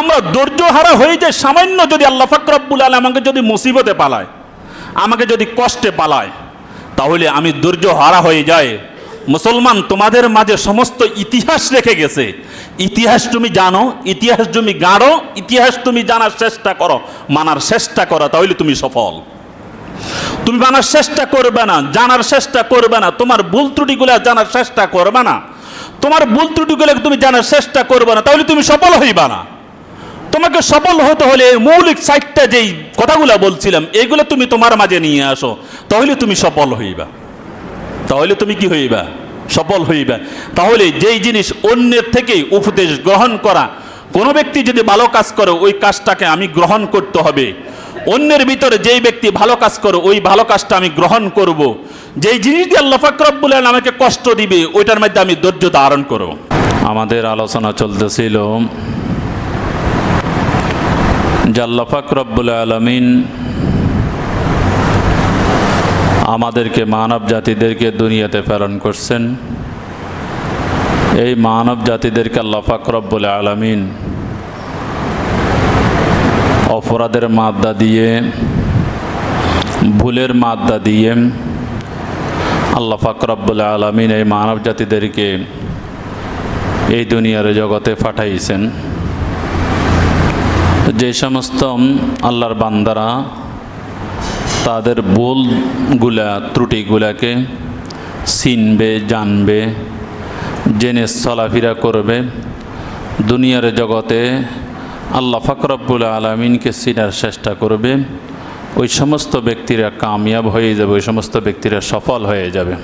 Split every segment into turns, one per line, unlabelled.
আমরা ধৈর্য হারা হয়ে যায় সামান্য যদি আল্লাহ ফাকরাবুল আলম আমাকে যদি মুসিবতে পালায়, আমাকে যদি কষ্টে পালায়, তাহলে আমি ধৈর্য হারা হয়ে যায় মুসলমান, তোমাদের মাঝে সমস্ত ইতিহাস রেখে গেছে। ইতিহাস তুমি জানো, ইতিহাস তুমি গাঁড়ো, ইতিহাস তুমি জানার চেষ্টা করো। মানার চেষ্টা করো, তাহলে তুমি সফল। তুমি মানার চেষ্টা করবে না, জানার চেষ্টা করবে না। তোমার ভুল ত্রুটিগুলো জানার চেষ্টা করবে না। তোমার ভুল ত্রুটিগুলো তুমি জানার চেষ্টা করবে না, তাহলে তুমি সফল হইবা না। তোমাকে সফল হতে হলে মৌলিক সাইটটা যেই কথাগুলো বলছিলাম এইগুলো তুমি তোমার মাঝে নিয়ে আসো, তাহলে তুমি সফল হইবা। তাহলে তুমি কি হইবা? সফল হইবা। তাহলে যেই জিনিস অন্যের থেকে উপদেশ গ্রহণ করা, কোনো ব্যক্তি যদি ভালো কাজ করে, ওই কাজটাকে আমি গ্রহণ করতে হবে। অন্যের ভিতরে যেই ব্যক্তি ভালো কাজ করে, ওই ভালো কাজটা আমি গ্রহণ করব। যেই জিনিস দিয়ে আল্লাহ আলম আমাকে কষ্ট দিবে, ওইটার মধ্যে আমি ধৈর্য ধারণ করব। আমাদের আলোচনা চলতেছিল। জাল্লা ফাকরাবুল আলমিন আমাদেরকে মানব জাতিদেরকে দুনিয়াতে প্রেরণ করছেন। এই মানব জাতিদেরকে আল্লাহ ফাকরব্বুল আলমিন অপরাধের মাদ্দা দিয়ে, ভুলের মাদ্দা দিয়ে আল্লাহ ফাকরব্বুল আলমিন এই মানব জাতিদেরকে এই দুনিয়ার জগতে পাঠাইছেন। যে সমস্ত আল্লাহর বান্দারা তাদের ভুলগুলা, ত্রুটিগুলাকে চিনবে, জানবে, জেনে চলাফেরা করবে, দুনিয়ার জগতে আল্লাহ ফাকরব্বুল আলমিনকে চিনার চেষ্টা করবে, ওই সমস্ত ব্যক্তিরা কামিয়াব হয়ে যাবে, ওই সমস্ত ব্যক্তিরা সফল হয়ে যাবে।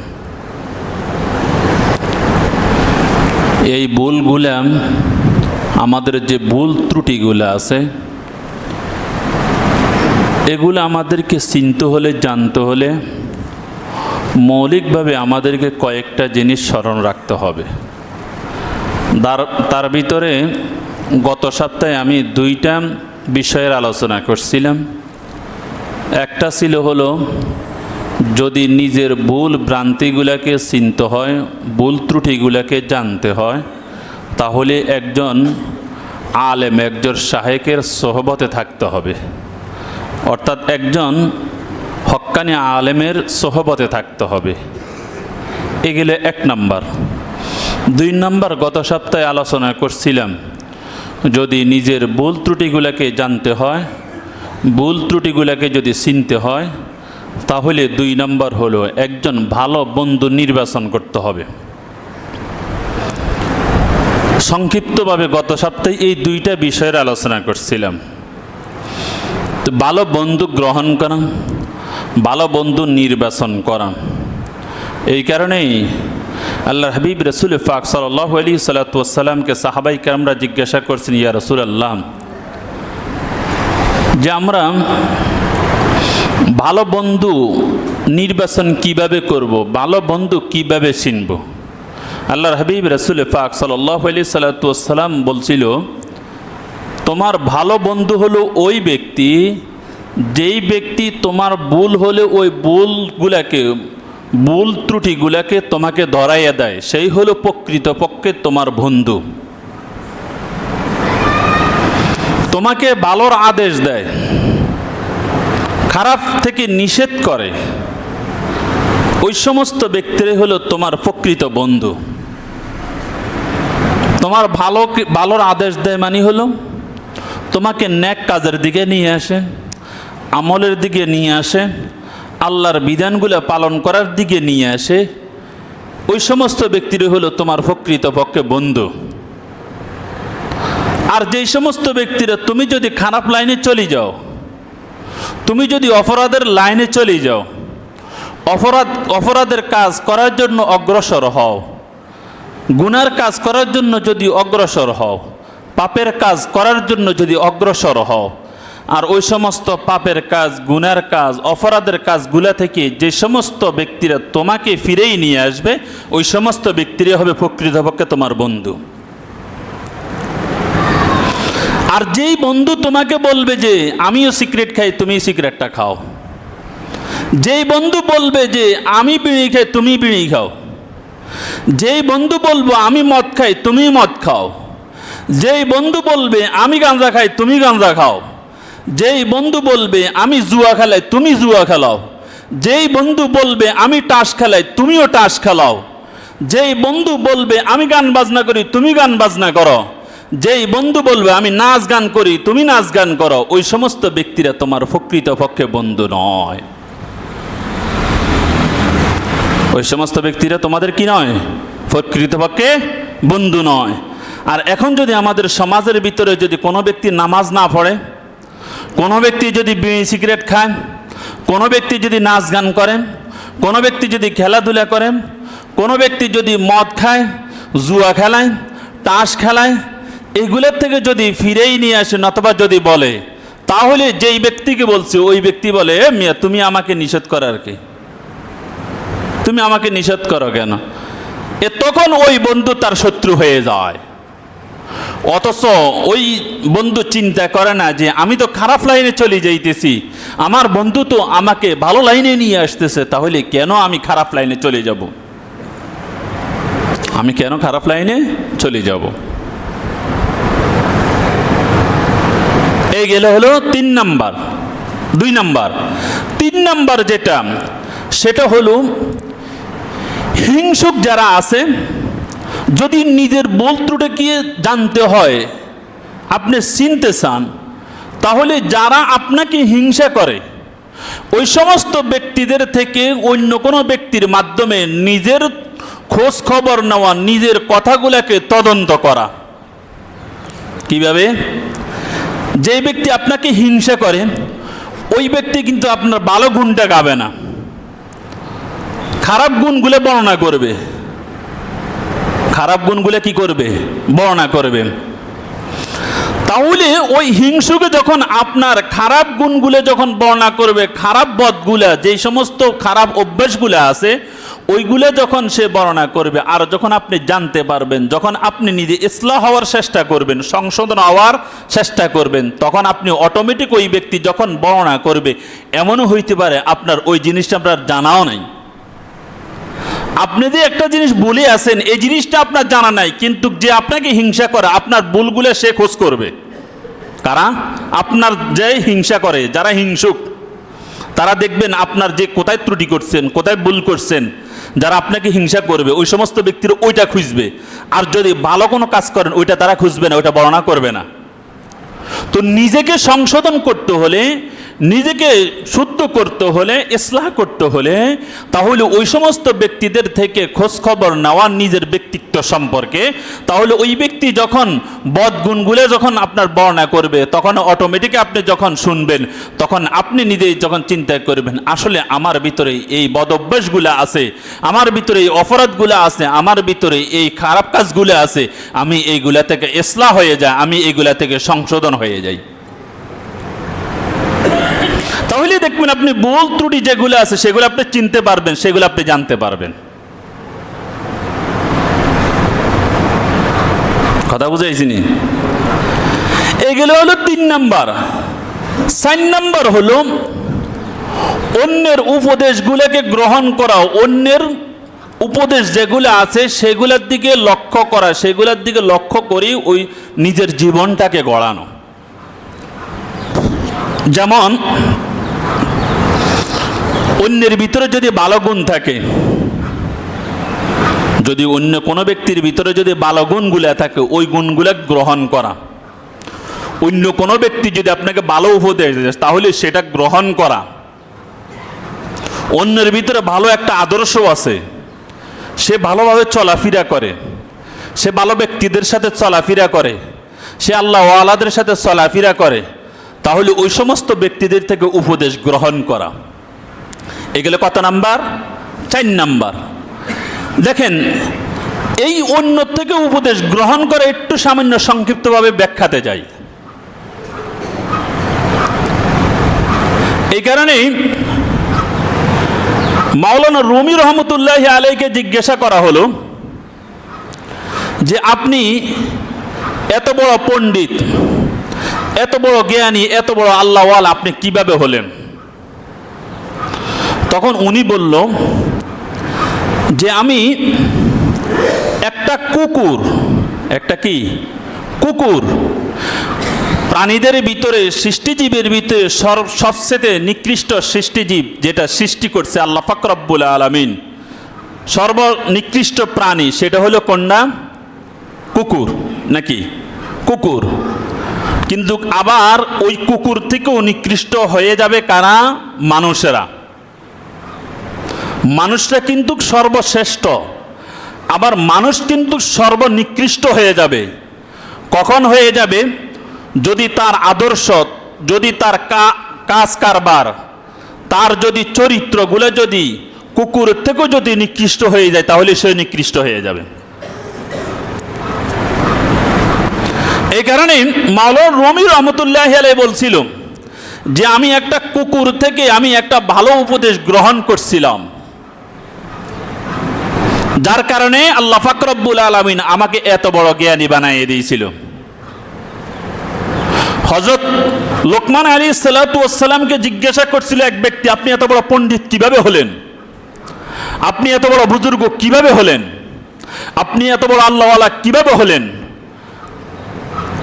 এই ভুলগুলা আমাদের যে ভুল ত্রুটিগুলো আছে, এগুলো আমাদেরকে চিনতে হলে, জানতে হলে মৌলিকভাবে আমাদেরকে কয়েকটা জিনিস স্মরণ রাখতে হবে। তার তার ভিতরে গত সপ্তাহে আমি দুইটা বিষয়ের আলোচনা করছিলাম। একটা ছিল হলো, যদি নিজের ভুল ভ্রান্তিগুলোকে চিনতে হয়, ভুল ত্রুটিগুলোকে জানতে হয়, তাহলে একজন আলেম একজন শাহেকের সোহবতে থাকতে হবে। অর্থাৎ একজন হক্কানি আলেমের সোহবতে থাকতে হবে। এগুলো এক নাম্বার। দুই নাম্বার, গত সপ্তাহে আলোচনা করছিলাম, যদি নিজের ভুল ত্রুটিগুলোকে জানতে হয়, ভুল ত্রুটিগুলোকে যদি চিনতে হয়, তাহলে দুই নম্বর হলো একজন ভালো বন্ধু নির্বাচন করতে হবে। সংক্ষিপ্তভাবে গত সপ্তাহে এই দুইটা বিষয়ের আলোচনা করছিলাম। তো ভালো বন্ধু গ্রহণ করা ভালো বন্ধু নির্বাচন করা। এই কারণেই আল্লাহ হাবিব রসুল ফাক সাল্লাহ আলী সাল্লাতামকে সাহাবাই কামরা জিজ্ঞাসা করছেন, ইয়া রসুল আল্লাহ যে আমরা ভালো বন্ধু নির্বাচন কীভাবে করব ভালো বন্ধু কীভাবে চিনব? আল্লাহর হাবিব রসুল ফাক সাল্লাহ আলী সাল্লাতাম বলছিল, তোমার ভালো বন্ধু হলো ওই ব্যক্তি, যেই ব্যক্তি তোমার ভুল হলে ওই ভুলগুলাকে, ভুল ত্রুটিগুলাকে তোমাকে ধরাইয়া দেয়। সেই হলো প্রকৃতপক্ষে তোমার বন্ধু। তোমাকে ভালোর আদেশ দেয়, খারাপ থেকে নিষেধ করে। ওই সমস্ত ব্যক্তিরাই হলো তোমার প্রকৃত বন্ধু। তোমার ভালো ভালোর আদেশ দেয় মানে হলো, তোমাকে ন্যাক কাজের দিকে নিয়ে আসে, আমলের দিকে নিয়ে আসে, আল্লাহর বিধানগুলো পালন করার দিকে নিয়ে আসে, ওই সমস্ত ব্যক্তিরই হলো তোমার প্রকৃত পক্ষে বন্ধু। আর যেই সমস্ত ব্যক্তিরা তুমি যদি খারাপ লাইনে চলে যাও, তুমি যদি অপরাধের লাইনে চলে যাও, অপরাধ, অপরাধের কাজ করার জন্য অগ্রসর হও। গুনার কাজ করার জন্য যদি অগ্রসর হও, পাপের কাজ করার জন্য যদি অগ্রসর হও, আর ওই সমস্ত পাপের কাজ, গুনার কাজ, অপরাধের কাজগুলা থেকে যে সমস্ত ব্যক্তিরা তোমাকে ফিরেই নিয়ে আসবে, ওই সমস্ত ব্যক্তিরা হবে প্রকৃতপক্ষে তোমার বন্ধু। আর যেই বন্ধু তোমাকে বলবে যে, আমিও সিগারেট খাই তুমি সিগারেটটা খাও। যেই বন্ধু বলবে যে, আমি বিড়ি খাই, তুমি বিড়ি খাও। যেই বন্ধু বলব, আমি মদ খাই তুমি মদ খাও। যেই বন্ধু বলবে, আমি গাঁজা খাই, তুমি গাঁজা খাও। যেই বন্ধু বলবে, আমি জুয়া খেলাই, তুমি জুয়া খেলাও। যেই বন্ধু বলবে, আমি টাস খেলাই, তুমিও টাস খেলাও। যেই বন্ধু বলবে, আমি গান বাজনা করি, তুমি গান বাজনা করো। যেই বন্ধু বলবে, আমি নাচ গান করি, তুমি নাচ গান করো। ওই সমস্ত ব্যক্তিরা তোমার প্রকৃত পক্ষে বন্ধু নয়। ওই সমস্ত ব্যক্তিরা তোমাদের কি নয়? প্রকৃতপক্ষে বন্ধু নয়। আর এখন যদি আমাদের সমাজের ভিতরে যদি কোনো ব্যক্তি নামাজ না পড়ে, কোনো ব্যক্তি যদি সিগারেট খায়, কোনো ব্যক্তি যদি নাচ গান করেন, কোনো ব্যক্তি যদি খেলাধুলা করেন, কোনো ব্যক্তি যদি মদ খায়, জুয়া খেলায়, তাস খেলায়, এগুলোর থেকে যদি ফিরেই নিয়ে আসেন অথবা যদি বলে, তাহলে যেই ব্যক্তিকে বলছে, ওই ব্যক্তি বলে মিয়া, তুমি আমাকে নিষেধ করার কি? তুমি আমাকে নিষেধ করো কেন? এ তখন ওই বন্ধু তার শত্রু হয়ে যায়। অথচ ওই বন্ধু চিন্তা করে না যে, আমি তো খারাপ লাইনে চলে যাইতেছি, আমার বন্ধু তো আমাকে ভালো লাইনে নিয়ে আসতেছে, তাহলে কেন আমি খারাপ লাইনে চলে যাব? আমি কেন খারাপ লাইনে চলে যাব? এই গেলে হলো তিন নাম্বার, দুই নাম্বার। তিন নাম্বার যেটা, সেটা হলো হিংসুক যারা আছে, যদি নিজের বল ত্রুটিকে জানতে হয়, আপনি চিনতে চান, তাহলে যারা আপনাকে হিংসা করে, ওই সমস্ত ব্যক্তিদের থেকে অন্য কোনো ব্যক্তির মাধ্যমে নিজের খোঁজ খবর নেওয়া, নিজের কথাগুলোকে তদন্ত করা। কীভাবে? যে ব্যক্তি আপনাকে হিংসা করে, ওই ব্যক্তি কিন্তু আপনার ভালো গুণটা গাবে না। খারাপ গুণগুলো বর্ণনা করবে। খারাপ গুণগুলো কি করবে? বর্ণনা করবে। তাহলে ওই হিংসুকে যখন আপনার খারাপ গুণগুলো যখন বর্ণনা করবে, খারাপ বদগুলা যেই সমস্ত খারাপ অভ্যাসগুলো আছে, ওইগুলো যখন সে বর্ণনা করবে, আর যখন আপনি জানতে পারবেন, যখন আপনি নিজে ইসলাহ হওয়ার চেষ্টা করবেন, সংশোধন হওয়ার চেষ্টা করবেন, তখন আপনি অটোমেটিক ওই ব্যক্তি যখন বর্ণনা করবে, এমনও হইতে পারে আপনার ওই জিনিসটা আপনার জানাও নাই। আপনি যে একটা জিনিস বলে আছেন এই জিনিসটা আপনার জানা নাই, কিন্তু যে আপনাকে হিংসা করে, আপনার ভুলগুলো সে খোঁজ করবে। কারা? আপনার যে হিংসা করে, যারা হিংসুক, তারা দেখবেন আপনার যে কোথায় ত্রুটি করছেন, কোথায় ভুল করছেন, যারা আপনাকে হিংসা করবে, ওই সমস্ত ব্যক্তির ওইটা খুঁজবে। আর যদি ভালো কোনো কাজ করেন, ওইটা তারা খুঁজবে না, ওইটা বর্ণনা করবে না। তো নিজেকে সংশোধন করতে হলে নিজেকে শুদ্ধ করতে হলে, ইসলাহ করতে হলে, তাহলে ওই সমস্ত ব্যক্তিদের থেকে খোঁজখবর নেওয়া নিজের ব্যক্তিত্ব সম্পর্কে। তাহলে ওই ব্যক্তি যখন বদগুণগুলো যখন আপনার বর্ণনা করবে, তখন অটোমেটিক আপনি যখন শুনবেন, তখন আপনি নিজেই যখন চিন্তা করবেন, আসলে আমার ভিতরে এই বদ অভ্যাসগুলো আছে, আমার ভিতরে এই অপরাধগুলো আছে, আমার ভিতরে এই খারাপ কাজগুলো আছে, আমি এইগুলা থেকে ইসলাহ হয়ে যায় আমি এইগুলা থেকে সংশোধন হয়ে যাই। তাহলে দেখবেন আপনি ভুল ত্রুটি যেগুলো আছে, সেগুলো আপনি চিনতে পারবেন, সেগুলো আপনি জানতে পারবেন। কথা বুঝাইছিনি এগুলো হলো তিন নাম্বার। চার নাম্বার হলো, অন্যের উপদেশগুলোকে গ্রহণ করা, অন্যের উপদেশ যেগুলো আছে, সেগুলোর দিকে লক্ষ্য করা, সেগুলোর দিকে লক্ষ্য করি ওই নিজের জীবনটাকে গড়ানো। যেমন অন্যের ভিতরে যদি ভালো গুণ থাকে, যদি অন্য কোনো ব্যক্তির ভিতরে যদি ভালো গুণগুলা থাকে, ওই গুণগুলা গ্রহণ করা। অন্য কোনো ব্যক্তি যদি আপনাকে ভালো উপদেশ দেয়, তাহলে সেটা গ্রহণ করা। অন্যের ভিতরে ভালো একটা আদর্শ আছে। সে ভালোভাবে চলাফেরা করে। সে ভালো ব্যক্তিদের সাথে চলাফেরা করে। সে আল্লাহ আলাদের সাথে চলাফেরা করে। তাহলে ওই সমস্ত ব্যক্তিদের থেকে উপদেশ গ্রহণ করা। এগুলো কত নাম্বার? চার নাম্বার। দেখেন, এই অন্য থেকে উপদেশ গ্রহণ করে একটু সামান্য সংক্ষিপ্তভাবে ব্যাখ্যাতে যাই। এই কারণেই মাওলানা রুমি রহমতুল্লাহ আলাইকে জিজ্ঞাসা করা হলো যে আপনি এত বড় পণ্ডিত, এত বড় জ্ঞানী, এত বড় আল্লাহওয়াল, আপনি কীভাবে হলেন? তখন উনি বলল যে আমি একটা কুকুর, একটা কি? কুকুর প্রাণীদের ভিতরে, সৃষ্টিজীবের ভিতরে সর- সবচেয়ে নিকৃষ্ট সৃষ্টিজীব যেটা সৃষ্টি করছে আল্লাহ ফাকরাব্বুল আলমিন। সর্বনিকৃষ্ট প্রাণী, সেটা হলো কন্যা, কুকুর, নাকি? কুকুর। কিন্তু আবার ওই কুকুর থেকেও নিকৃষ্ট হয়ে যাবে কারা? মানুষেরা। মানুষরা কিন্তু সর্বশ্রেষ্ঠ, আবার মানুষ কিন্তু সর্বনিকৃষ্ট হয়ে যাবে। কখন হয়ে যাবে? যদি তার আদর্শ, যদি তার কাজ কারবার, তার যদি চরিত্রগুলো যদি কুকুর থেকেও যদি নিকৃষ্ট হয়ে যায়, তাহলে সে নিকৃষ্ট হয়ে যাবে। এই কারণে মাওলান রমি রহমতুল্লাহ বলছিল যে, আমি একটা কুকুর থেকে আমি একটা ভালো উপদেশ গ্রহণ করছিলাম। যার কারণে আল্লাহ ফাকরব্বুল আলমিন আমাকে এত বড় জ্ঞানী বানাইয়ে দিয়েছিল। হজরত লোকমান আলী সাল্লাতামকে জিজ্ঞাসা করছিল এক ব্যক্তি, আপনি এত বড় পণ্ডিত কীভাবে হলেন? আপনি এত বড় বুজুর্গ কীভাবে হলেন? আপনি এত বড় আল্লাহওয়ালা কীভাবে হলেন?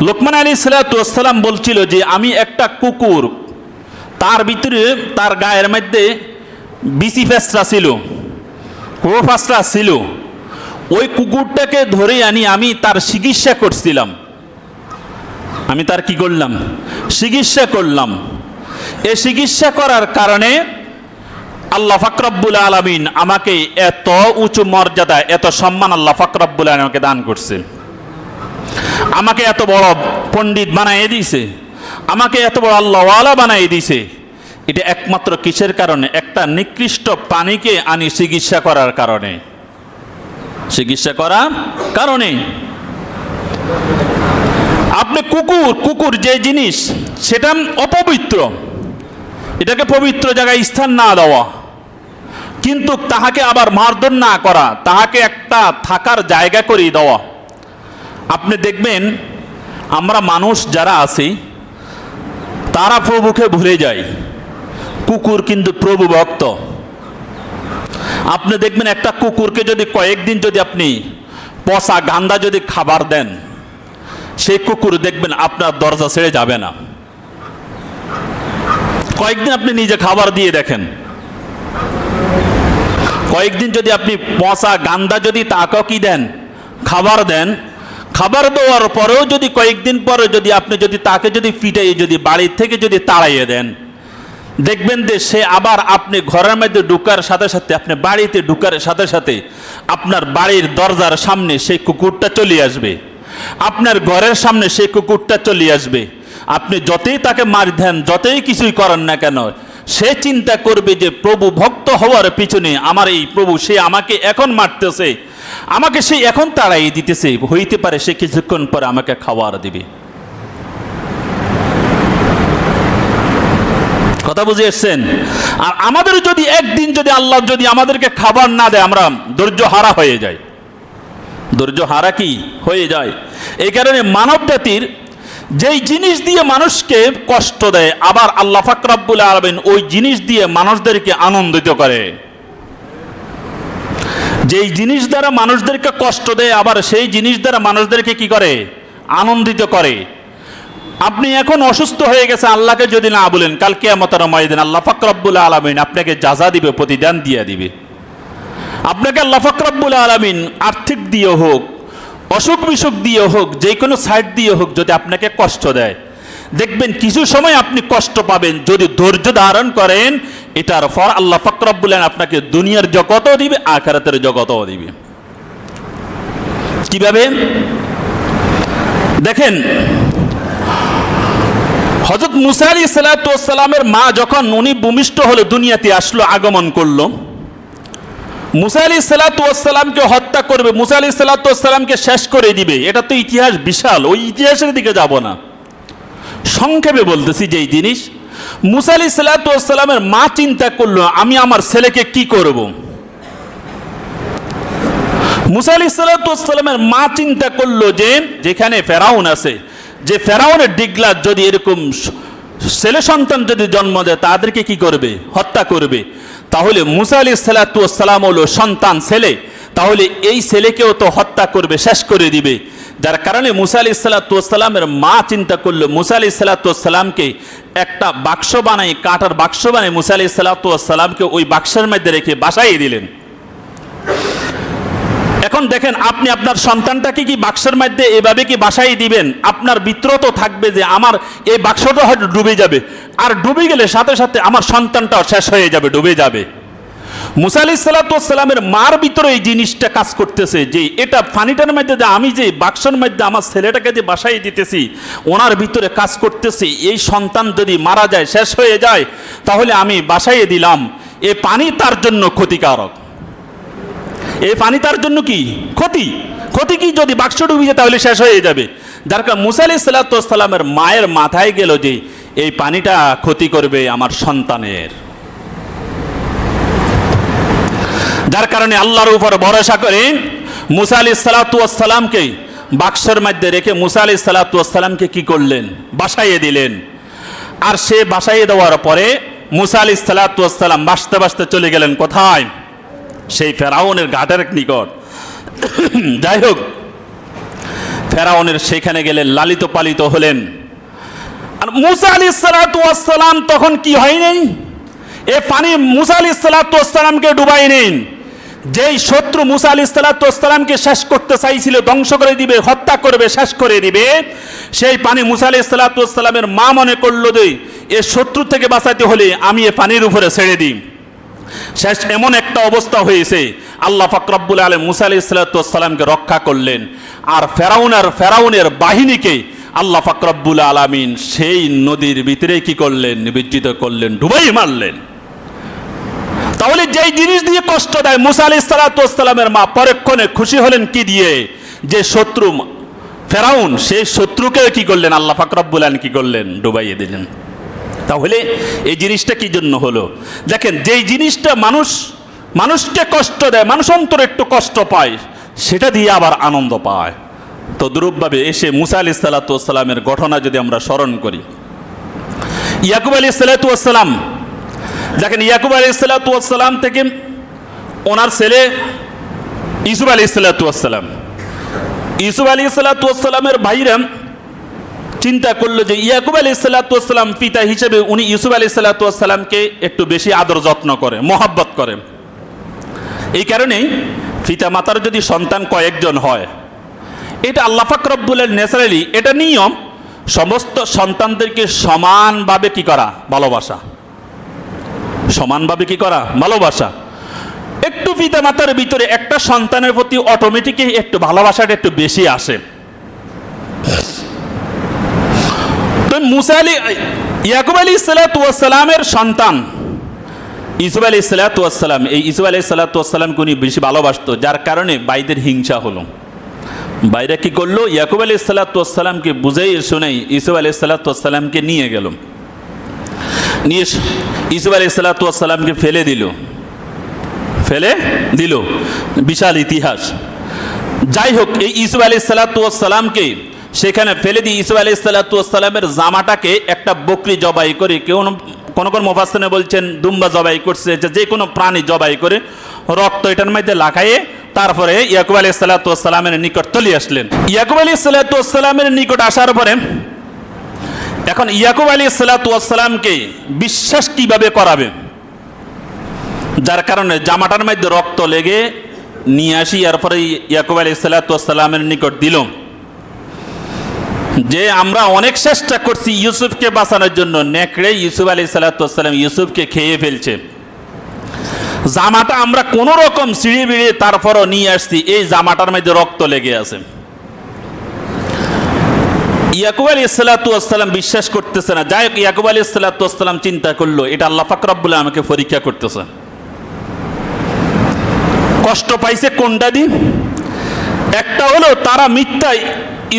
লোকমান আলী সাল্লাতাম বলছিল যে, আমি একটা কুকুর, তার ভিতরে, তার গায়ের মধ্যে বিসি ফেসরা ছিল। কোফাসরা ছিল। ওই কুকুরটাকে ধরে আনি, আমি তার চিকিৎসা করছিলাম। আমি তার কি করলাম? চিকিৎসা করলাম। এই চিকিৎসা করার কারণে আল্লাহ ফাকরাব্বুল আলমিন আমাকে এত উঁচু মর্যাদা, এত সম্মান আল্লাহ ফাকরাব্বুল আলমিন আমাকে দান করছে। আমাকে এত বড় পণ্ডিত বানাইয়ে দিয়েছে আমাকে এত বড় আল্লাহওয়ালা বানাইয়ে দিয়েছে এটা একমাত্র কিসের কারণে? একটা নিকৃষ্ট প্রাণীকে আনি চিকিৎসা করার কারণে। চিকিৎসা করার কারণে। আপনি কুকুর কুকুর যে জিনিস, সেটা অপবিত্র। এটাকে পবিত্র জায়গায় স্থান না দেওয়া। কিন্তু তাহাকে আবার মারধর না করা, তাহাকে একটা থাকার জায়গা করে দেওয়া। আপনি দেখবেন, আমরা মানুষ যারা আছি, তারা প্রভুকে ভুলে যায়। কুকুর কিন্তু প্রভু ভক্ত। আপনি দেখবেন একটা কুকুরকে যদি কয়েকদিন যদি আপনি পচা গান্দা যদি খাবার দেন, সেই কুকুর দেখবেন আপনার দরজা ছেড়ে যাবে না। কয়েকদিন আপনি নিজে খাবার দিয়ে দেখেন। কয়েকদিন যদি আপনি পচা গান্দা যদি তাকেও কি দেন, খাবার দেন, খাবার দেওয়ার পরেও যদি কয়েকদিন পরে যদি আপনি যদি তাকে যদি ফিটাই যদি বাড়ির থেকে যদি তাড়াইয়ে দেন দেখবেন যে সে আবার আপনি ঘরের মধ্যে ঢুকার সাথে সাথে, আপনি বাড়িতে ঢুকার সাথে সাথে আপনার বাড়ির দরজার সামনে সেই কুকুরটা চলে আসবে। আপনার ঘরের সামনে সেই কুকুরটা চলে আসবে। আপনি যতই তাকে মার দেন, যতই কিছুই করেন না কেন, সে চিন্তা করবে যে প্রভু ভক্ত হওয়ার পিছনে আমার এই প্রভু, সে আমাকে এখন মারতেছে। আমাকে সে এখন তাড়াই দিতেছে। হইতে পারে সে কিছুক্ষণ পরে আমাকে খাওয়ার দিবে। কথা বুঝে এসছেন? আর আমাদের যদি একদিন যদি আল্লাহ যদি আমাদেরকে খাবার না দেয়, আমরা ধৈর্য হারা হয়ে যাই। ধৈর্য হারা কি? হয়ে যায়। এই কারণে মানব জাতির যেই জিনিস দিয়ে মানুষকে কষ্ট দেয়, আবার আল্লাহ ফাকরাবুল আলবেন ওই জিনিস দিয়ে মানুষদেরকে আনন্দিত করে। যেই জিনিস দ্বারা মানুষদেরকে কষ্ট দেয়, আবার সেই জিনিস দ্বারা মানুষদেরকে কি করে? আনন্দিত করে। আপনি এখন অসুস্থ হয়ে গেছে আল্লাহকে যদি না বলেন, কাল কেয়ামতের ময়দিন আল্লাহ ফাকরাবুল আলমিন আপনাকে যাজা দিবে, প্রতিদান দিয়ে দিবে। আপনাকে আল্লাহ ফাকরাবুল আলমিন আর্থিক দিয়ে হোক, অসুখ বিসুখ দিয়ে হোক যে কোনো সাইড দিয়ে হোক, যদি আপনাকে কষ্ট দেয়। দেখবেন কিছু সময় আপনি কষ্ট পাবেন, যদি ধৈর্য ধারণ করেন, এটার ফর আল্লাহ ফাকরাবুল আপনাকে দুনিয়ার জগতও দিবে, আখারাতের জগতও দিবে। কীভাবে? দেখেন হজরত মুসা আলী সালাতামের মা যখন উনি ভূমিষ্ঠ হলো দুনিয়াতে আসলো, আগমন করল, মুসা আলী সালাতামকে হত্যা করবে, মুসা আলী সালাতামকে শেষ করে দিবে। এটা তো ইতিহাস বিশাল, ওই ইতিহাসের দিকে যাব না। সংক্ষেপে বলতেছি যেই জিনিস, মুসা আলী সালাতামের মা চিন্তা করল, আমি আমার ছেলেকে কি করব? মুসা আলী সালাতামের মা চিন্তা করল যে, যেখানে ফেরাউন আছে যে ফেরাউনের ডিগলা যদি এরকম ছেলে সন্তান যদি জন্ম দেয়, তাদেরকে কি করবে? হত্যা করবে। তাহলে মুসা আলী সালাতাম হলো সন্তান ছেলে। তাহলে এই ছেলেকেও তো হত্যা করবে, শেষ করে দিবে। যার কারণে মুসা আলি সাল্লাতামের মা চিন্তা করল, মুসা আলি সাল্লাতামকে একটা বাক্স বানাই কাঁটার বাক্স বানাই মুসা আলি সাল্লাতামকে ওই বাক্সের মধ্যে রেখে বাসাই দিলেন। এখন দেখেন আপনি আপনার সন্তানটাকে কি বাক্সের মধ্যে এভাবে কি বাসাই দিবেন? আপনার বিত্র তো থাকবে যে আমার এই বাক্সটা হয়তো ডুবে যাবে। আর ডুবে গেলে সাথে সাথে আমার সন্তানটাও শেষ হয়ে যাবে, ডুবে যাবে। মুসা আলি সাল্লাতামের মার ভিতরে এই জিনিসটা কাজ করতেছে যে এটা ফানিটার মধ্যে যে আমি যে বাক্সের মধ্যে আমার ছেলেটাকে যে বাসাই দিতেছি, ওনার ভিতরে কাজ করতেছে, এই সন্তান যদি মারা যায়, শেষ হয়ে যায়, তাহলে আমি বাসাইয়ে দিলাম। এ পানি তার জন্য ক্ষতিকারক। এই পানি তার জন্য কি? ক্ষতি। ক্ষতি কি? যদি বাক্স ডুবে যায় তাহলে শেষ হয়ে যাবে। যার কারণে মুসা আলি সাল্লাতামের মায়ের মাথায় গেল যে, এই পানিটা ক্ষতি করবে আমার সন্তানের। যার কারণে আল্লাহর উপর ভরসা করে মুসা আলি সালাতামকে বাক্সের মধ্যে রেখে মুসা আলি সালাতামকে কি করলেন? বাসাইয়ে দিলেন। আর সে বাসাইয়ে দেওয়ার পরে মুসা আলি সালাতাম বাসতে বাসতে চলে গেলেন কোথায়? সেই ফেরাউনের ঘাটের নিকট। যাই হোক ফেরাউনের সেখানে গেলে লালিত পালিত হলেন। আর মুসা আলি সালাতাম তখন কি হয়নি এ পানি মুসা আলি সালাতামকে ডুবাই নেন যেই শত্রু মুসা আলি সালাতামকে শেষ করতে চাইছিল, ধ্বংস করে দিবে, হত্যা করবে, শেষ করে দিবে, সেই পানি মুসা আলি সালাতামের মা মনে করল যে, এ শত্রু থেকে বাঁচাতে হলে আমি এ পানির উপরে ছেড়ে দিই। শেষ এমন একটা অবস্থা হয়েছে, আল্লাহ ফাকরাবুল আলম মুসা আলি সাল্লাতামকে রক্ষা করলেন। আর ফেরাউনের ফেরাউনের বাহিনীকে আল্লাহ ফাকরাবুল আলমিন সেই নদীর ভিতরে কি করলেন? নিবেজিত করলেন, ডুবাই মারলেন। তাহলে যেই জিনিস দিয়ে কষ্ট দেয়, মুসা আলি সালাতামের মা পরক্ষণে খুশি হলেন কি দিয়ে? যে শত্রু, ফেরাউন সেই শত্রুকে কি করলেন? আল্লাহ ফাকরাবুল আলম কি করলেন? ডুবাইয়ে দিলেন। তাহলে এই জিনিসটা কি জন্য হলো? দেখেন, যেই জিনিসটা মানুষ, মানুষকে কষ্ট দেয়, মানুষ অন্তর একটু কষ্ট পায়, সেটা দিয়ে আবার আনন্দ পায়। তো দ্রুপভাবে এসে মুসা আলি সাল্লাতামের ঘটনা যদি আমরা স্মরণ করি। ইয়াকুব আলী সাল্লাতাম দেখেন, ইয়াকুব আলী সাল্লাতাম থেকে ওনার ছেলে ইসুফ আলী সাল্লাতাম ইসুফ আলী সাল্লাতামের ভাইরাম চিন্তা করল যে ইয়াকুব আলী সাল্লাতাম পিতা হিসেবে উনি ইউসুফ আলী সাল্লাতামকে একটু বেশি আদর যত্ন করে, মহাব্বত করে। এই কারণেই পিতা মাতার যদি সন্তান কয়েকজন হয়, এটা আল্লাহ ফাকরবুলের ন্যাচারালি এটা নিয়ম, সমস্ত সন্তানদেরকে সমানভাবে কি করা? ভালোবাসা। সমানভাবে কি করা? ভালোবাসা। একটু পিতা মাতার ভিতরে একটা সন্তানের প্রতি অটোমেটিকই একটু ভালোবাসাটা একটু বেশি আসে। তো মুসা আলী, ইয়াকুব আলী সালাতামের সন্তান। ইসুফ আলী সালাতাম এই ইসুফ আলী সালাতামকে উনি বেশি ভালোবাসত, যার কারণে বাইদের হিংসা হলো। বাইরে কি করল? ইয়াকুব আলী সালাতামকে বুঝাই শোনাই ইসুফ আলী সালাতামকে নিয়ে গেল। নিয়ে ইসুফ আলী সালাতামকে ফেলে দিল। ফেলে দিল। বিশাল ইতিহাস। যাই হোক, এই ইসুফ আলী সালাতামকে সেখানে ফেলে দিয়ে ইসু আলি সাল্লাতামের জামাটাকে একটা বকরি জবাই করে, কেউ কোন কোন মোফাসনে বলছেন, দুম্বা জবাই করছে, যে কোনো প্রাণী জবাই করে রক্ত এটার মধ্যে লাগাইয়ে তারপরে ইয়াকুব আলী সাল্লাতামের নিকট চলে আসলেন। ইয়াকুব আলি সাল্লাতামের নিকট আসার পরে এখন ইয়াকুব আলী সাল্লাতামকে বিশ্বাস কীভাবে করাবে? যার কারণে জামাটার মধ্যে রক্ত লেগে নিয়ে আসি এরপরে ইয়াকুব আলী সাল্লাতামের নিকট দিলাম যে আমরা অনেক চেষ্টা করছি ইউসুফকে বাঁচানোর জন্য। নেকড়ে ইউসুফ আলী সাল্লাতাম ইউসুফকে খেয়ে ফেলছে। জামাটা আমরা কোন রকম সিঁড়ি বিড়ি তারপরও নিয়ে আসছি, এই জামাটার মধ্যে রক্ত লেগে আছে। ইয়াকুব আলী সাল্লাতাম বিশ্বাস করতেছে না। যাই হোক, ইয়াকুব আলী সাল্লাতাম চিন্তা করল, এটা আল্লাহ ফাকরাবুল্লাহ আমাকে পরীক্ষা করতেছে। কষ্ট পাইছে কোনটা দিন একটা হলো তারা মিথ্যায়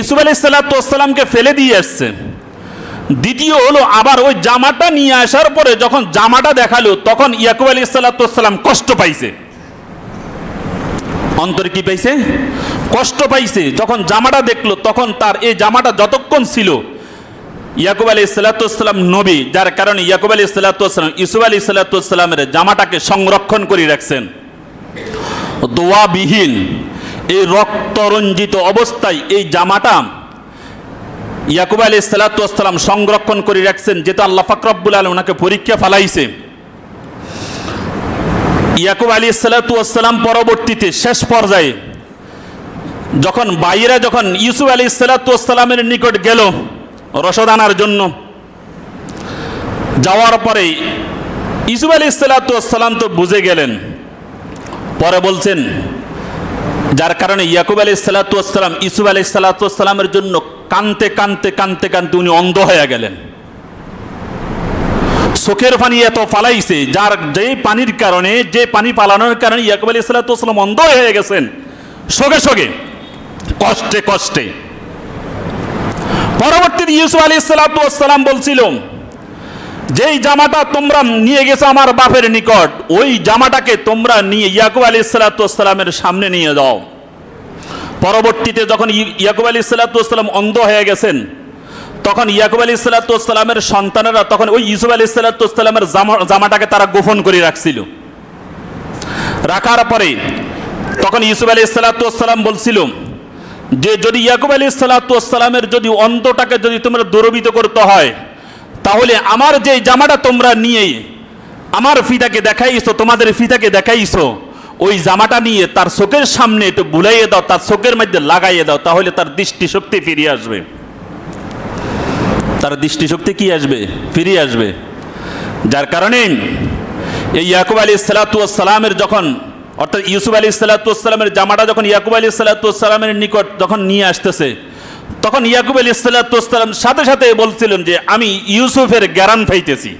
ইসুফ আলি সাল্লাতামকে ফেলে দিয়ে আসছে। দ্বিতীয় হলো আবার ওই জামাটা নিয়ে আসার পরে যখন জামাটা দেখাল, তখন ইয়াকুব আলী সাল্লাতাম কষ্ট পাইছে। অন্তরে কি পাইছে? কষ্ট পাইছে। যখন জামাটা দেখল, তখন তার এই জামাটা যতক্ষণ ছিল, ইয়াকুব আলী সাল্লাতাম নবী, যার কারণে ইয়াকুব আলী সাল্লাতাম ইসুফ আলী সাল্লাতামের জামাটাকে সংরক্ষণ করে রাখছেন। দোয়াবিহীন এই রক্তরঞ্জিত অবস্থায় এই জামাটা ইয়াকুব আলী সালাতাম সংরক্ষণ করে রাখছেন, যেটা আল্লাহ ফাকরাবুল আলম ওনাকে পরীক্ষা ফালাইছে। ইয়াকুব আলী সালাতাম পরবর্তীতে শেষ পর্যায়ে যখন বাইরা যখন ইউসুফ আলী সালাতামের নিকট গেল রসদ আনার জন্য, যাওয়ার পরে ইসুফ আলী সালাতাম তো বুঝে গেলেন। পরে বলছেন যার কারণে ইয়াকুব আলী সালাতাম ইসুফ আলী সালাতামের জন্য কানতে কানতে কানতে কানতে উনি অন্ধ হয়ে গেলেন। চোখের পানি এত ফালাইছে, যার যে পানির কারণে, যে পানি পালানোর কারণে ইয়াকুব আলী সালাতাম অন্ধ হয়ে গেছেন। সগে সগে, কষ্টে কষ্টে। পরবর্তীতে ইউসুফ আলী সালাতাম বলছিল যেই জামাটা তোমরা নিয়ে গেছো আমার বাপের নিকট, ওই জামাটাকে তোমরা নিয়ে ইয়াকুব আলী সালাতামের সামনে নিয়ে যাও। পরবর্তীতে যখন ইয়াকুব আলী সালাতাম অন্ধ হয়ে গেছেন, তখন ইয়াকুব আলী সালাতামের সন্তানেরা তখন ওই ইউসুফ আলী সালাতামের জামাটাকে তারা গোপন করে রাখছিল। রাখার পরে তখন ইউসুফ আলী সালাতাম বলছিল যে, যদি ইয়াকুব আলী সালাতামের যদি অন্তটাকে যদি তোমরা দুরবিত করতে হয় তাহলে আমার যে জামাটা তোমরা নিয়ে আমার ফিতাকে দেখাইছো, তোমাদের ফিতাকে দেখাইছো, ওই জামাটা নিয়ে তার চোখের সামনে একটু বুলাইয়ে দাও, তার চোখের মধ্যে লাগাইয়ে দাও, তাহলে তার দৃষ্টিশক্তি ফিরিয়ে আসবে। তার দৃষ্টিশক্তি কি আসবে? ফিরিয়ে আসবে। যার কারণে এই ইয়াকুব আলী সালাতামের যখন, অর্থাৎ ইউসুফ আলী সালাতামের জামাটা যখন ইয়াকুব আলী সালাতামের নিকট যখন নিয়ে আসতেছে তখন ইয়াকুব আলী সালাতাম সাথে সাথে বলছিলেন যে, আমি ইউসুফের গ্যারান পাইতেছি।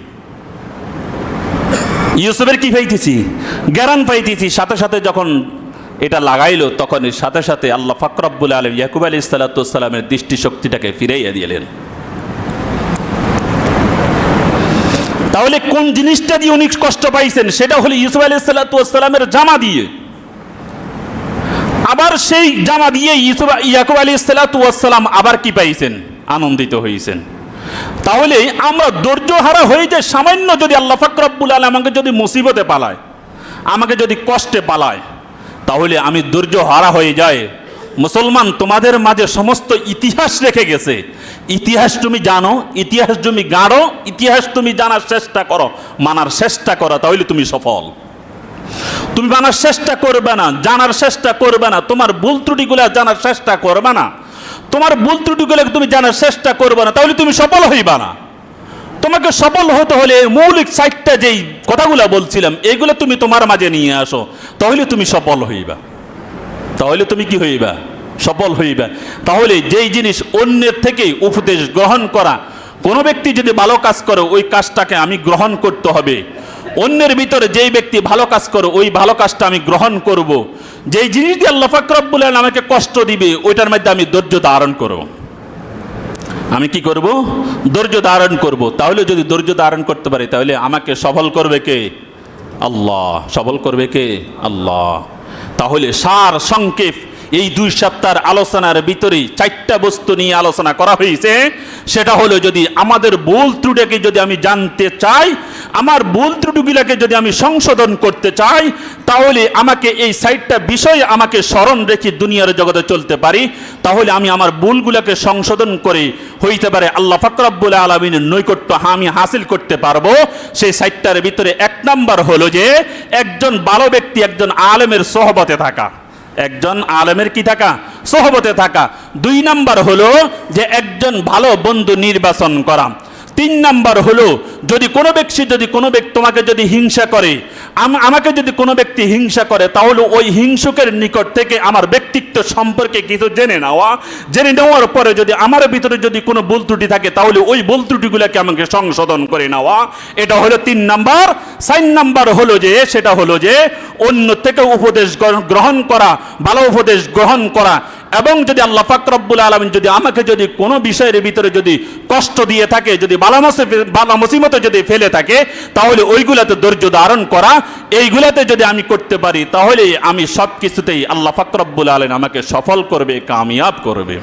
ইউসুফের কি পাইতেছি? গ্যারান পাইতেছি। সাথে সাথে যখন এটা লাগাইলো, তখন সাথে সাথে আল্লাহ ফাকরাবুল আলম ইয়াকুব আলী সালাতামের দৃষ্টিশক্তিটাকে ফিরাইয়া দিলেন। তাহলে কোন জিনিসটা দিয়ে উনি কষ্ট পাইছেন? সেটা হলো ইউসুফ আলী সাল্লামের জামা দিয়ে। আবার সেই জামা দিয়ে ইউসুফ ইয়াকুব আলী সাল্লাম আবার কি পাইছেন? আনন্দিত হয়েছেন তাহলে আমরা ধৈর্য হারা হয়ে যে সামান্য যদি আল্লাহ ফাকরাবুল আলম আমাকে যদি মুসিবতে পালায়, আমাকে যদি কষ্টে পালায়, তাহলে আমি ধৈর্য হারা হয়ে যায় মুসলমান, তোমাদের মাঝে সমস্ত ইতিহাস রেখে গেছে। ইতিহাস তুমি জানো, ইতিহাস তুমি গাড়ো ইতিহাস তুমি জানার চেষ্টা করো, মানার চেষ্টা করো, তাহলে তুমি সফল। তুমি মানার চেষ্টা করবে না, জানার চেষ্টা করবে না, তোমার ভুল ত্রুটিগুলো জানার চেষ্টা করবে না। তোমার ভুল ত্রুটিগুলো তুমি জানার চেষ্টা করবে না, তাহলে তুমি সফল হইবা না। তোমাকে সফল হতে হলে মৌলিক সাইটটা যেই কথাগুলো বলছিলাম এইগুলো তুমি তোমার মাঝে নিয়ে আসো, তাহলে তুমি সফল হইবা। তাহলে তুমি কি হইবা? সফল হইবা। তাহলে যেই জিনিস অন্যের থেকে উপদেশ গ্রহণ করা, কোনো ব্যক্তি যদি ভালো কাজ করে, ওই কাজটাকে আমি গ্রহণ করতে হবে। অন্যের ভিতরে যেই ব্যক্তি ভালো কাজ করো, ওই ভালো কাজটা আমি গ্রহণ করব। যেই জিনিস দিয়ে আল্লাহ ফাকরবুল আমাকে কষ্ট দিবে, ওইটার মধ্যে আমি ধৈর্য ধারণ করব। আমি কি করব? ধৈর্য ধারণ করব। তাহলে যদি ধৈর্য ধারণ করতে পারি, তাহলে আমাকে সফল করবে কে? আল্লাহ। সফল করবে কে? আল্লাহ। তাহলে সার সংক্ষেপ এই দুই সপ্তাহের আলোচনার ভিতরে চারটা বস্তু নিয়ে আলোচনা করা হয়েছে। সেটা হলো যদি আমাদের ভুল ত্রুটিকে যদি আমি জানতে চাই আমার ভুল ত্রুটিগুলোকে যদি আমি সংশোধন করতে চাই, তাহলে আমাকে এই সাইটটা বিষয় আমাকে স্মরণ রেখে দুনিয়ার জগতে চলতে পারি। তাহলে আমি আমার ভুলগুলোকে সংশোধন করে হইতে পারে আল্লাহ ফাকরাবুল আলমিনের নৈকট্য আমি হাসিল করতে পারব। সেই সাইটটার ভিতরে এক নাম্বার হলো যে, একজন ভালো ব্যক্তি একজন আলেমের সহবতে থাকা। একজন আলেমের কি থাকা? সহবতে থাকা। দুই নাম্বার হলো যে, একজন ভালো বন্ধু নির্বাচন করা। তিন নাম্বার হলো, যদি কোনো ব্যক্তি, যদি কোনো ব্যক্তি তোমাকে যদি হিংসা করে, আম- আমাকে যদি কোনো ব্যক্তি হিংসা করে, তাহলে ওই হিংসুকের নিকট থেকে আমার ব্যক্তিত্ব সম্পর্কে কিছু জেনে নেওয়া, জেনে নেওয়ার পরে যদি আমার ভিতরে যদি কোনো ভুল ত্রুটি থাকে, তাহলে ওই ভুল ত্রুটিগুলোকে আমাকে সংশোধন করে নেওয়া। এটা হলো তিন নাম্বার। চার নাম্বার হলো যে, সেটা হলো যে, অন্য থেকে উপদেশ গ্রহণ করা, ভালো উপদেশ গ্রহণ করা এবং যদি আল্লাহ ফাকরবুল আলমিন যদি আমাকে যদি কোনো বিষয়ের ভিতরে যদি কষ্ট দিয়ে থাকে, যদি বালামসে বালা মুসিমতে যদি ফেলে থাকে, তাহলে ওইগুলাতে ধৈর্য ধারণ করা, এইগুলাতে যদি আমি করতে পারি তাহলে আমি সব কিছুতেই আল্লাহ ফাকরবুল আলম আমাকে সফল করবে, কামিয়াব করবে।